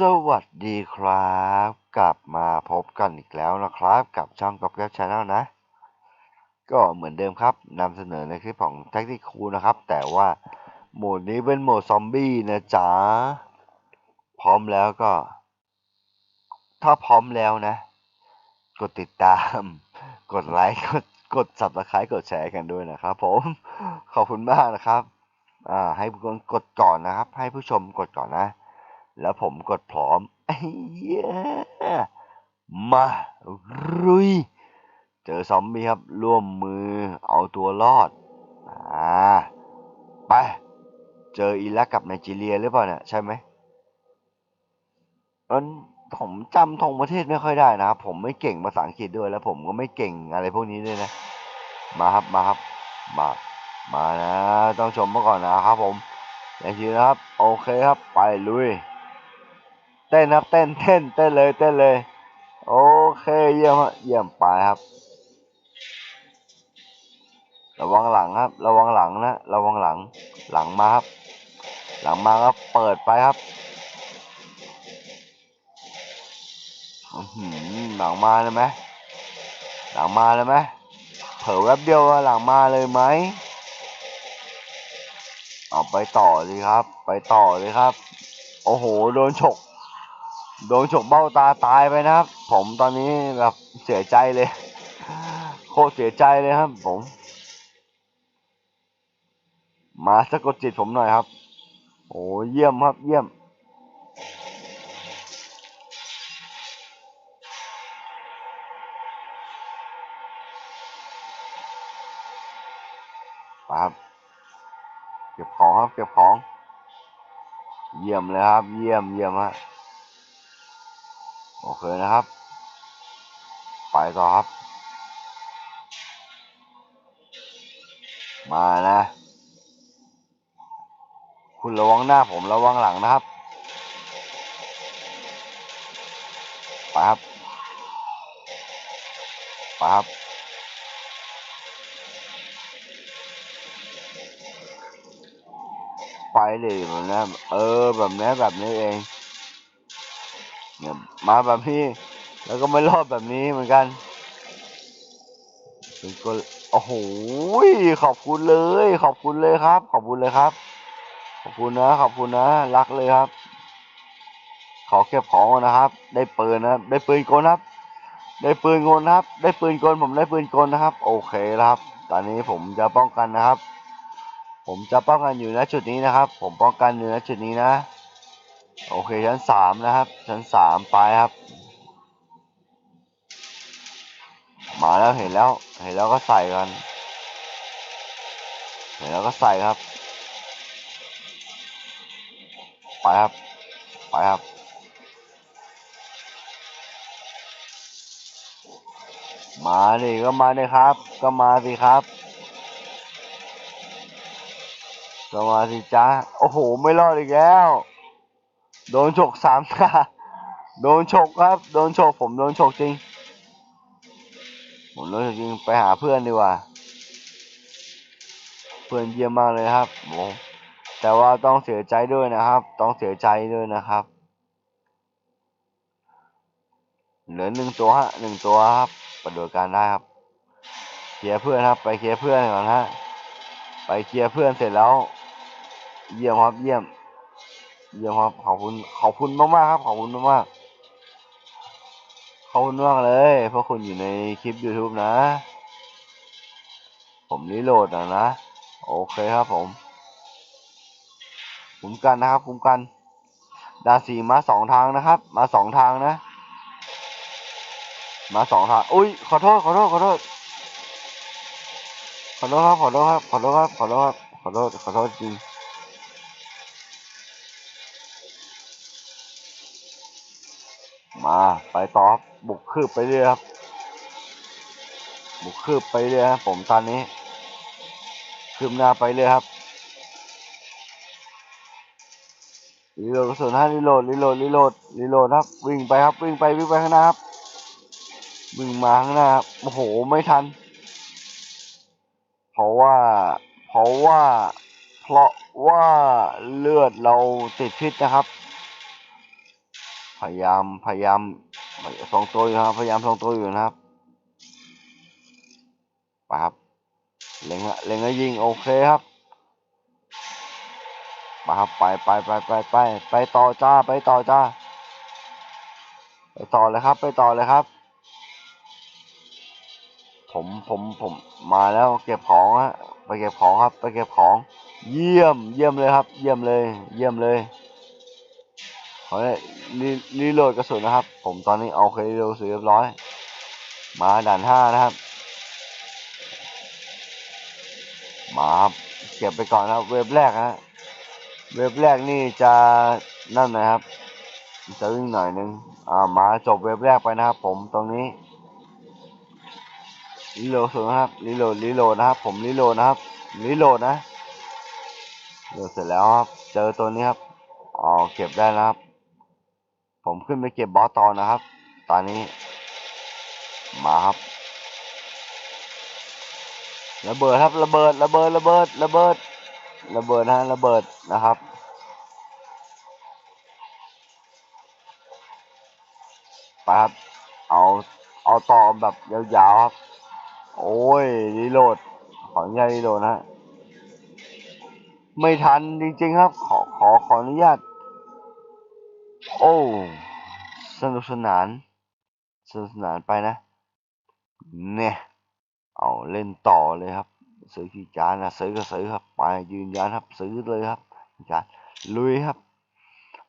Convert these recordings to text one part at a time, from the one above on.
สวัสดีครับ กลับมาพบกันอีกแล้วนะครับ กับช่องกอบแก๊ปชาแนลนะ ก็เหมือนเดิมครับนำเสนอในคลิปของแท็กซี่คูนะครับ แต่ว่าโหมดนี้เป็นโหมดซอมบี้นะจ๊ะ พร้อมแล้วก็ ถ้าพร้อมแล้วนะ กดติดตาม กดไลค์กดกด subscribe กดแชร์กันด้วยนะครับ ผมขอบคุณมากนะครับ อ่า ให้ผู้ชมกดก่อนนะครับ ให้ผู้ชมกดก่อนนะ แล้วผมกดพร้อมเหี้มารุย เจอซอมบี้ครับ ร่วมมือเอาตัวรอด อ่า ไป เจออิรักกับไนจีเรียหรือเปล่าเนี่ยใช่ไหมเอนผมจำธงประเทศไม่ค่อยได้นะครับ ผมไม่เก่งภาษาอังกฤษด้วยแล้วผมก็ไม่เก่งอะไรพวกนี้ด้วยนะ มาครับมาครับ มา มานะ ต้องชมมาก่อนนะครับผมอย่างทีนะครับ โอเคครับ ไปลุย เต้นครับเต้นเต้นเต้นเลยเต้นเลย โอเคเยี่ยมฮะเยี่ยมไปครับ ระวังหลังครับ ระวังหลังนะระวังหลัง หลังมาครับ หลังมาครับเปิดไปครับหหลังมาเลยไหมหลังมาเลยไหมเผลอแวบเดียวหลังมาเลยไหมเอาไปต่อเลยครับ ไปต่อเลยครับ โอ้โห โดนฉก โดนฉกเบ้าตาตายไปนะครับ ผมตอนนี้แบบเสียใจเลย โคตรเสียใจเลยครับ ผม มาสะกดจิตผมหน่อยครับ โอ้เยี่ยมครับ เยี่ยม ครับเก็บของครับเก็บของ เยี่ยมเลยครับ เยี่ยมเยี่ยมฮะ โอเคนะครับ ไปต่อครับ มานะ คุณระวังหน้าผมระวังหลังนะครับ ไปครับ ไปครับไปเลยแบบนี้เออแบบนี้แบบนี้เอง เนี่ยมาแบบนี้ แล้วก็ไม่รอดแบบนี้เหมือนกันเป็นคนโอ้โหขอบคุณเลย ขอบคุณเลยครับ ขอบคุณเลยครับ ขอบคุณนะ ขอบคุณนะ รักเลยครับ ขอเก็บของนะครับ ได้ปืนนะได้ปืนกลครับ ได้ปืนกลครับ ได้ปืนกลผมได้ปืนกลนะครับ โอเคแล้วครับ ตอนนี้ผมจะป้องกันนะครับ ผมจะป้องกันอยู่ณจุดนี้นะครับ ผมป้องกันอยู่ณจุดนี้นะ โอเค ชั้นสามนะครับ ชั้นสามไปครับ มาแล้วเห็นแล้ว เห็นแล้วก็ใส่กัน เห็นแล้วก็ใส่ครับ ไปครับ ไปครับมาดิก็มาดิครับ ก็มาสิครับ ก็มาสิจ้าโอ้โห ไม่รอดอีกแล้ว โดนฉกสามตาโดนฉกครับ โดนฉกผมโดนฉกจริง ผมโดนฉกจริงไปหาเพื่อนดีกว่า เพื่อนเยี่ยมมากเลยครับผมแต่ว่าต้องเสียใจด้วยนะครับ ต้องเสียใจด้วยนะครับ เหลือหนึ่งตัวฮะหนึ่งตัวครับปฏิบัติการได้ครับเคลียร์เพื่อนครับ ไปเคลียร์เพื่อนก่อนฮะไปเคลียร์เพื่อนเสร็จแล้ว เยี่ยมครับเยี่ยม เยี่ยมครับขอบคุณขอบคุณมากมากๆครับ ขอบคุณมากมากๆขอบคุณมากเลยเพราะคุณอยู่ในคลิป YouTube นะ ผมรีโหลดนะนะ โอเคครับผมคุ้มกันนะครับคุ้มกัน ดาสีมาสองทางนะครับ มาสองทางนะ มาสองทาง อุ้ยขอโทษขอโทษขอโทษขอโทษครับขอโทษครับขอโทษครับขอโทษครับขอโทษขอโทษจริง มาไปต่อบบุกคืบไปเรื่อยครับบุกคืบไปเรื่อยครับผมตอนนี้คืบหน้าไปเรื่อยครับรีโหลดกระสุนให้รีโหลดรีโหลดรีโหลดรีโหลดครับ วิ่งไปครับวิ่งไปวิ่งไปข้างหน้าครับวิ่งมาข้างหน้าครับโอ้โหไม่ทัน เพราะว่า เพราะว่า เพราะว่าเลือดเราติดพิษนะครับ พยายามพยายามทรงตัวอยู่นะครับ พยายามทรงตัวอยู่นะครับไปครับเล็งอะเล็งแล้วยิงโอเคครับมาครับไปไปไปไปไปไปต่อจ้าไปต่อจ้า ไปต่อเลยครับ ไปต่อเลยครับ ผมผมผมมาแล้วเก็บของฮะไปเก็บของครับ ไปเก็บของ เยี่ยมเยี่ยมเลยครับ เยี่ยมเลย เยี่ยมเลย ขอได้รีรีโหลดกระสุนนะครับ ผมตอนนี้เอาเคยรีโหลดเสร็จเรียบร้อย มาด่านห้านะครับ มาครับเก็บไปก่อนนะครับเว็บแรกฮะเว็บแรกนี่จะนั่นนะครับจะวิ่งหน่อยนึงอ่ามาจบเว็บแรกไปนะครับ ผมตรงนี้รีโหลดสุดนะครับรีโหลดรีโหลดนะครับ ผมรีโหลดนะครับรีโหลดนะโหลดเสร็จแล้วครับ เจอตัวนี้ครับอ๋อเก็บได้นะครับ ผมขึ้นไปเก็บบอสต่อนะครับ ตอนนี้ มาครับระเบิดครับระเบิดระเบิดระเบิดระเบิดระเบิดนะระเบิดนะครับไปครับเอาเอาต่อแบบยาวๆครับ โอ้ยรีโหลดขออนุญาตรีโหลดนะไม่ทันจริงๆครับ ขอขอขออนุญาต โอ้สนุกสนานสนุกสนานไปนะ เนี่ย เอาเล่นต่อเลยครับ ซื้อกี่จานนะซื้อก็ซื้อครับ ไปยืนยันครับ ซื้อเลยครับจานลุยครับ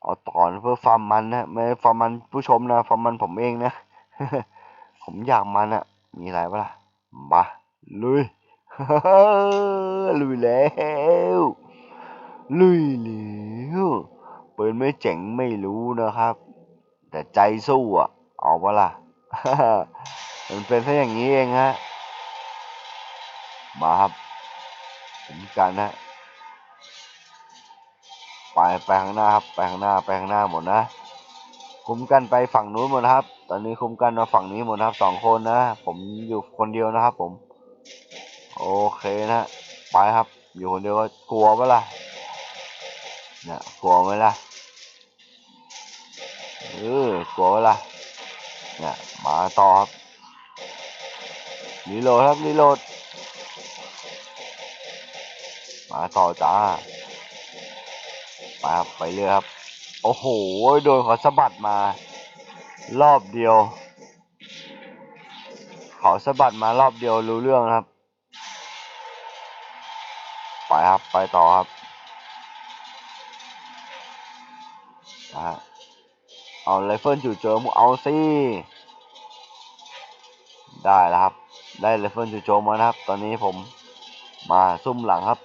เอาต่อเพื่อฟาร์มมันนะไม่ฟาร์มมันผู้ชมนะฟาร์มมันผมเองนะ ผมอยากมันอะมีอะไรปะล่ะมาลุยลุยแล้วลุยแล้ว ปืนไม่เจ๋งไม่รู้นะครับ แต่ใจสู้อะเอาปะล่ะมันเป็นแค่อย่างนี้เองฮะ มาครับผมกันนะไปไปข้างหน้าครับไปข้างหน้าไปข้างหน้าหมดนะ คุ้มกันไปฝั่งนู้นหมดครับ ตอนนี้คุ้มกันมาฝั่งนี้หมดครับสองคนนะ ผมอยู่คนเดียวนะครับ ผม โอเคนะ ไปครับ อยู่คนเดียวก็กลัวปะล่ะ นี่ยกลัวไหมล่ะเออกลัวล่ะเนี่ยมาต่อครับรีโหลดครับรีโหลดมาต่อจ้าไปครับไปเรื่อยครับ โอ้โห โดนเขาสะบัดมา รอบเดียวเขาสะบัดมารอบเดียวรู้เรื่องครับ ไปครับ ไปต่อครับ นะฮะเอาไรเฟิลจู่โจมเอาสิได้แล้วครับ ได้ไรเฟิลจู่โจมมานะครับ ตอนนี้ผมมาซุ่มหลังครับ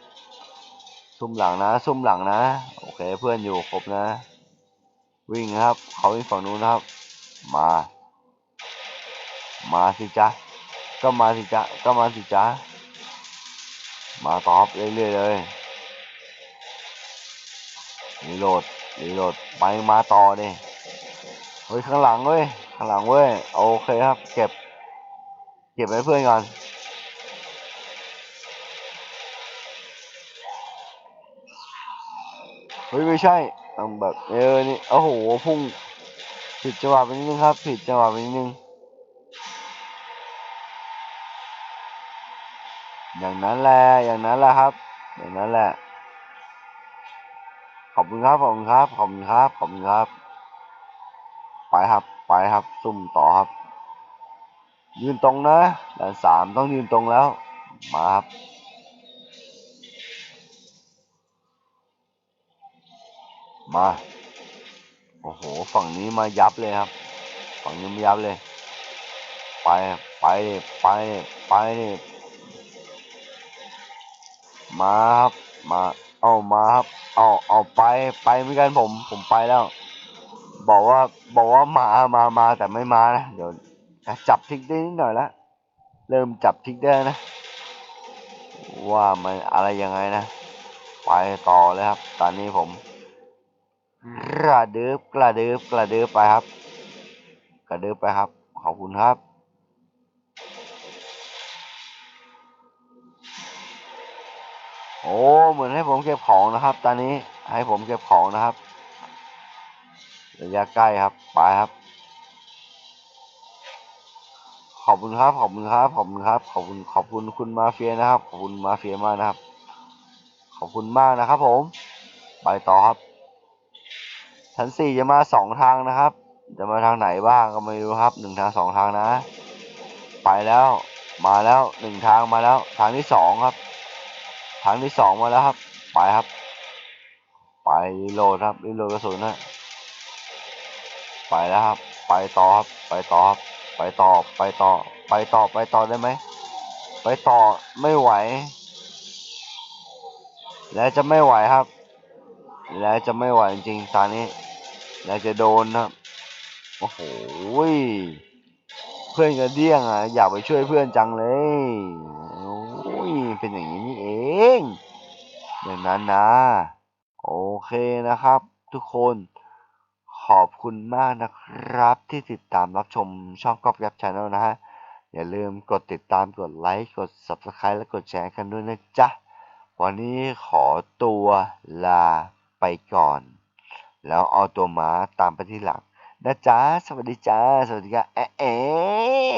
ซุ่มหลังนะ ซุ่มหลังนะ โอเคเพื่อนอยู่ครบนะ วิ่งนะครับ เขาวิ่งฝั่งนู้นนะครับ มา มาสิจ๊ะก็มาสิจ๊ะก็มาสิจ๊ะมาตอบเรื่อยๆเลยรีโหลด รีโหลดไปมาต่อดิเฮ้ยข้างหลังเว้ยข้างหลังเว้ยโอเคครับ เก็บ เก็บไว้เพื่อนก่อนเฮ้ยไม่ใช่ต้องแบบเออนี่โอ้โหพุ่งผิดจังหวะไปนิดนึงครับ ผิดจังหวะไปนิดนึงอย่างนั้นแหละอย่างนั้นแหละครับ อย่างนั้นแหละ อบคุณครับขอบคุณครับขอบคุณครับขอบคุณครับ ไปครับไปครับ ซุ่มต่อครับ ยืนตรงนะด่านสามต้องยืนตรงแล้ว มาครับมา โอ้โห ฝั่งนี้มายับเลยครับ ฝั่งนี้มายับเลย ไป ไป ไป ไป มาครับ มา เอามาครับ เอาเอาไปไปเหมือนกันผม ผมไปแล้ว บอกว่าบอกว่ามามามาแต่ไม่มานะเดี๋ยวจับทิกได้นิดหน่อยละเริ่มจับทิกได้นะ ว่ามันอะไรยังไงนะ ไปต่อเลยครับ ตอนนี้ผมกระเดึบกระเดึบกระเดึบไปครับ กระเดึบไปครับ ขอบคุณครับ อ้เหมือนให้ผมเก็บของนะครับ ตอนนี้ให้ผมเก็บของนะครับระยะใกล้ครับไปครับ ขอบคุณครับ ขอบคุณครับ ขอบคุณครับ ขอบคุณขอบคุณคุณมาเฟียนะครับ ขอบคุณมาเฟียมากนะครับ ขอบคุณมากนะครับ ผม ไปต่อครับชั้นสี่จะมาสองทางนะครับ จะมาทางไหนบ้างก็ไม่รู้ครับหนึ่งทางสองทางนะ ไปแล้วมาแล้วหนึ่งทางมาแล้ว ทางที่สองครับ ทางที่สองมาแล้วครับ ไปครับ ไปรีโหลดครับรีโหลดกระสุนนะไปแล้วครับ ไปต่อครับไปต่อครับไปต่อไปต่อ ไปต่อไปต่อได้ไหมไปต่อไม่ไหว แล้วจะไม่ไหวครับ แล้วจะไม่ไหวจริงๆตอนนี้ แล้วจะโดนครับโอ้โหเพื่อนกระเดี้ยงอะอยากไปช่วยเพื่อนจังเลย โอ้ยเป็นอย่างนี้นี่เองอย่างนั้นนะ โอเคนะครับ ทุกคนขอบคุณมากนะครับที่ติดตามรับชมช่องก๊อฟยับชาแนลนะฮะ อย่าลืมกดติดตามกดไลค์กด subscribe และกดแชร์กันด้วยนะจ๊ะ วันนี้ขอตัวลาไปก่อน แล้วเอาตัวหมาตามไปที่หลังนะจ๊ะ สวัสดีจ้า สวัสดีค่ะแอะแอะ